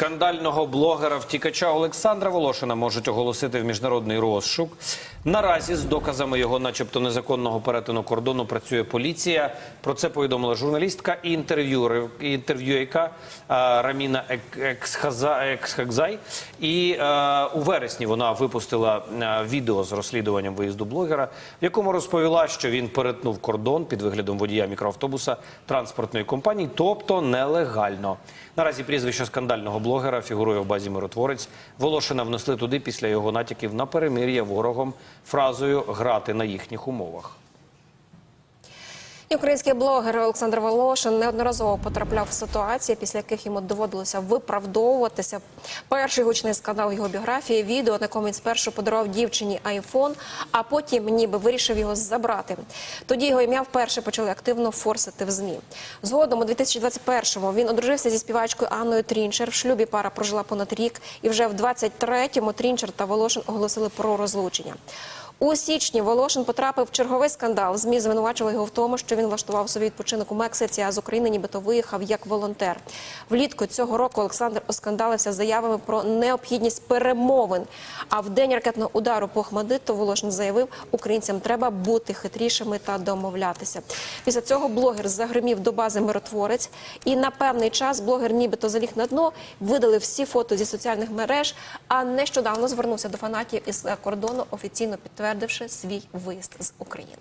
Скандального блогера втікача Олександра Волошина можуть оголосити в міжнародний розшук. Наразі з доказами його, начебто, незаконного перетину кордону працює поліція. Про це повідомила журналістка і інтерв'юер- і е, Раміна Ек- Ексхакзай. І у вересні вона випустила відео з розслідуванням виїзду блогера, в якому розповіла, що він перетнув кордон під виглядом водія мікроавтобуса транспортної компанії, тобто нелегально. Наразі прізвище скандального блогера фігурує в базі миротворець. Волошина внесли туди після його натяків на перемир'я ворогом фразою грати на їхніх умовах. І Український блогер Олександр Волошин неодноразово потрапляв в ситуації, після яких йому доводилося виправдовуватися. Перший гучний скандал його біографії відео, на якому він спершу подарував дівчині айфон, а потім ніби вирішив його забрати. Тоді його ім'я вперше почали активно форсити в змі. Згодом у 2021-му він одружився зі співачкою Анною Трінчер. В шлюбі пара прожила понад рік, і вже в 23-му Трінчер та Волошин оголосили про розлучення. У січні Волошин потрапив в черговий скандал. ЗМІ звинувачували його в тому, що він влаштував собі відпочинок у Мексиці, а з України нібито виїхав як волонтер. Влітку цього року Олександр оскандалився заявами про необхідність перемовин. А в день ракетного удару по Ахмадиту Волошин заявив, українцям треба бути хитрішими та домовлятися. Після цього блогер загримів до бази миротворець, і на певний час блогер нібито заліг на дно, видалив всі фото зі соціальних мереж. А нещодавно звернувся до фанатів із кордону, офіційно підтвердивши свій виїзд з України.